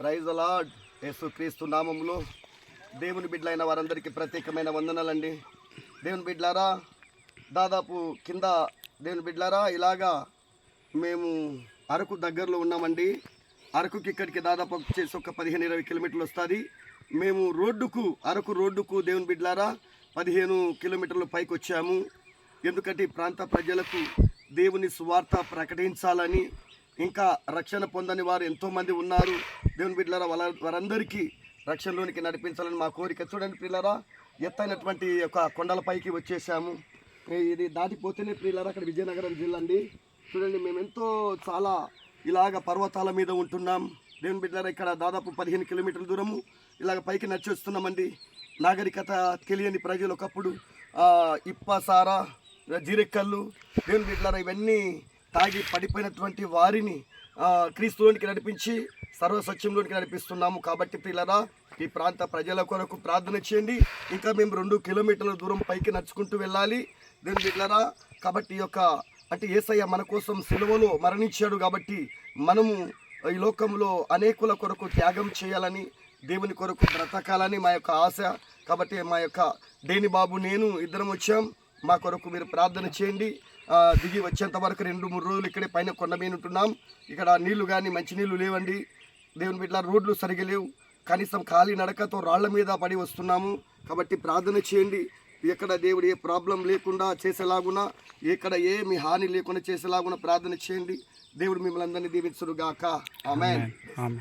Praise అలాడ్ యేసు క్రీస్తు నామంలో దేవుని బిడ్డలైన వారందరికీ ప్రత్యేకమైన వందనాలండి. దేవుని బిడ్డలారా దాదాపు కింద దేవుని బిడ్డలారా ఇలాగా మేము అరకు దగ్గరలో ఉన్నామండి. అరకుకి ఇక్కడికి దాదాపు వచ్చేసి ఒక పదిహేను ఇరవై కిలోమీటర్లు వస్తుంది. మేము రోడ్డుకు అరకు రోడ్డుకు దేవుని బిడ్డలారా పదిహేను కిలోమీటర్ల పైకి వచ్చాము. ఎందుకంటే ప్రాంత ప్రజలకు దేవుని సువార్త ప్రకటించాలని ఇంకా రక్షణ పొందని వారు ఎంతోమంది ఉన్నారు. దేవుని బిడ్డలారా వాళ్ళ వారందరికీ రక్షణలోనికి నడిపించాలని మా కోరిక. చూడండి పిల్లరా ఎత్తైనటువంటి ఒక కొండలపైకి వచ్చేసాము. ఇది దాటిపోతేనే ప్రియులారా అక్కడ విజయనగరం జిల్లా అండి. చూడండి మేము ఎంతో చాలా ఇలాగ పర్వతాల మీద ఉంటున్నాం. దేవుని బిడ్డలారా ఇక్కడ దాదాపు పదిహేను కిలోమీటర్ల దూరము ఇలాగ పైకి నడిచి వస్తున్నామండి. నాగరికత తెలియని ప్రజలు ఒకప్పుడు ఇప్పసారా ఇప్ప జీరెక్కళ్ళు దేవుని బిడ్డలారా ఇవన్నీ తాగి పడిపోయినటువంటి వారిని క్రీస్తులోనికి నడిపించి సర్వసత్యంలోనికి నడిపిస్తున్నాము. కాబట్టి పిల్లరా ఈ ప్రాంత ప్రజల కొరకు ప్రార్థన చేయండి. ఇంకా మేము రెండు కిలోమీటర్ల దూరం పైకి నడుచుకుంటూ వెళ్ళాలి. దీని పిల్లరా కాబట్టి ఈ యొక్క అంటే ఏసయ్య మన కోసం సెలవులో మరణించాడు కాబట్టి మనము ఈ లోకంలో అనేకుల కొరకు త్యాగం చేయాలని దేవుని కొరకు బ్రతకాలని మా యొక్క ఆశ. కాబట్టి మా యొక్క దేని బాబు నేను ఇద్దరం వచ్చాం. మా కొరకు మీరు ప్రార్థన చేయండి. దిగి వచ్చేంత వరకు రెండు మూడు రోజులు ఇక్కడే పైన కొండ మీద ఉంటున్నాం. ఇక్కడ నీళ్ళు కానీ మంచినీళ్ళు లేవండి. దేవుని బిడ్డ రోడ్లు సరిగా లేవు. కనీసం ఖాళీ నడకతో రాళ్ళ మీద పడి వస్తున్నాము. కాబట్టి ప్రార్థన చేయండి. ఎక్కడ దేవుడు ఏ ప్రాబ్లం లేకుండా చేసేలాగున ఎక్కడ ఏమి హాని లేకుండా చేసేలాగున ప్రార్థన చేయండి. దేవుడు మిమ్మల్ని అందరినీ దీవించుడుగాక ఆమె ఆమె